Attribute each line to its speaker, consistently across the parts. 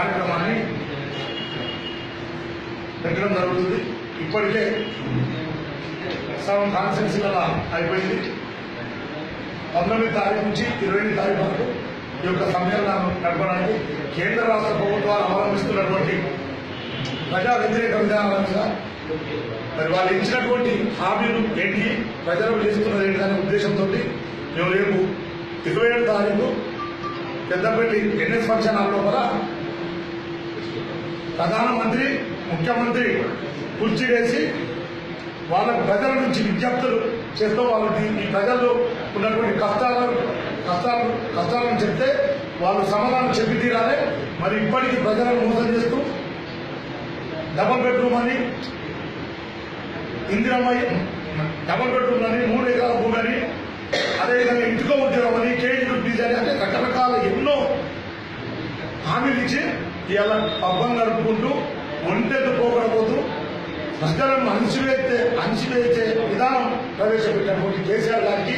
Speaker 1: కార్యక్రమాన్ని పెట్టడం జరుగుతుంది. ఇప్పటికే సగం కాన్స్టిట్యూన్సీల అయిపోయింది. పంతొమ్మిది తారీఖు నుంచి ఇరవై ఎనిమిది తారీఖు వరకు ఈ యొక్క సమ్మేళనాన్ని నడపడానికి కేంద్ర రాష్ట్ర ప్రభుత్వాలు అవలంబిస్తున్నటువంటి ప్రజా వ్యతిరేక విధానాల మీద మరి వాళ్ళు ఇచ్చినటువంటి హామీలు ఏంటి ప్రజలకు చేస్తున్నది ఏంటి అనే ఉద్దేశంతో మేము రేపు ఇరవై ఏడు తారీఖు పెద్దపల్లి ఎన్ఎస్ ఫంక్షన్ హాల్ లోపల ప్రధానమంత్రి ముఖ్యమంత్రి కుర్చీ వేసి వాళ్ళ ప్రజల నుంచి విజ్ఞప్తులు చేస్తూ వాళ్ళకి ఈ ప్రజల్లో ఉన్నటువంటి కష్టాలను కష్టాలు కష్టాలను చెప్తే వాళ్ళు సమాధానం చెప్పి తీరాలి. మరి ఇప్పటికీ ప్రజలను మోసం చేస్తూ డబల్ బెడ్రూమ్ అని ఇందిరామయ్య డబల్ బెడ్రూమ్ అని మూడు ఎకరాల భూమి అని అదేవిధంగా ఇంటికో ఉద్యోగం అని కేజీ ఫీజు అని అంటే రకరకాల ఎన్నో హామీలు ఇచ్చి ఇవాళ పబ్బం గడుపుకుంటూ ఒంటెత్తు పోకడపోతూ ప్రజలను అణిచివేస్తే అణిచివేసే విధానం ప్రవేశపెట్టినటువంటి కేసీఆర్ గారికి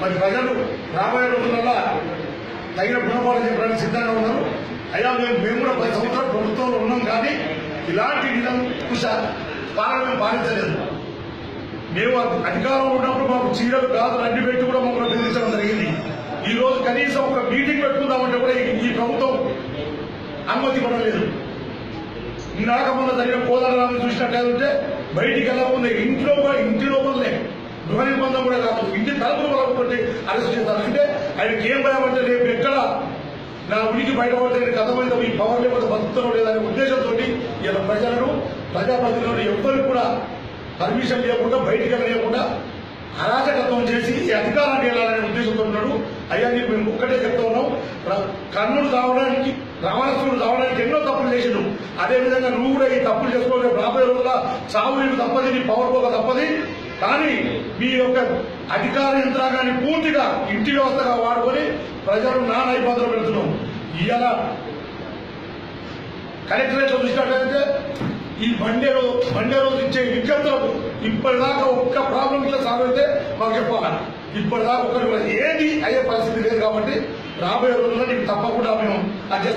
Speaker 1: మరి ప్రజలు రాబోయే రోజులలో తగిన గుణపాఠం చెప్పడానికి సిద్ధంగా ఉన్నారు. అయ్యా మేము మేము కూడా పది సంవత్సరాలు ప్రభుత్వంలో ఉన్నాం కానీ ఇలాంటి నిరంకుశ పాలన మేము పాలించలేదు మేము అధికారంలో ఉన్నప్పుడు మాకు చీరలు కాదు అడ్డు పెట్టి కూడా మమ్మల్ని బెదిరించడం జరిగింది. ఈ రోజు కనీసం ఒక మీటింగ్ పెట్టుకుందామంటే కూడా అనుమతి పడలేదు లేదు. ఇందాక మొన్న జరిగిన కోదండరామని చూసినట్లయితే బయటికి వెళ్ళకుండా ఇంట్లో కూడా ఇంటి లోపలనే గృహ నిర్బంధం కూడా కాదు. ఇంటి తలుపులు వరకు అరెస్ట్ చేస్తారు. అంటే ఆయనకి ఏం భయం అంటే రేపు ఎక్కడ నా ఉనికి బయటపడితే కథమైతే ఈ పవర్ లేకపోతే బతుకుతారో లేదనే ఉద్దేశంతో ఇలా ప్రజలను ప్రజాప్రతినిధులు ఎవ్వరు కూడా పర్మిషన్ లేకుండా బయటికి వెళ్ళలేకుండా అరాచకత్వం చేసి ఈ అధికారాన్ని వెళ్ళాలనే ఉద్దేశంతో ఉన్నాడు. అయ్యా నీకు మేము ఒక్కటే చెప్తా కర్ణుడు రావడానికి రావణాసురుడు రావడానికి ఎన్నో తప్పులు చేసిండు. అదేవిధంగా నువ్వు కూడా ఈ తప్పులు చేసుకోలేదు రాబోయే రోజుల చావు నీకు తప్పది నీ పవర్ పోక తప్పది. కానీ మీ యొక్క అధికార యంత్రాంగాన్ని పూర్తిగా ఇంటి వ్యవస్థగా వాడుకొని ప్రజలు నానా ఇబ్బందులు పెడుతున్నాం. ఇవాళ కలెక్టరేట్ చూసినట్లయితే ఈ మండే రోజు మండే రోజు ఇచ్చే విజ్ఞప్తులకు ఇప్పటిదాకా ఒక్క ప్రాబ్లం ఇట్లా సాల్వ్ అయితే మాకు చెప్పాలి. ఇప్పటిదాకా ఒక్కరు ఏది అయ్యే పరిస్థితి లేదు కాబట్టి రాబోయే రోజుల్లో నీకు తప్పకుండా మేము అది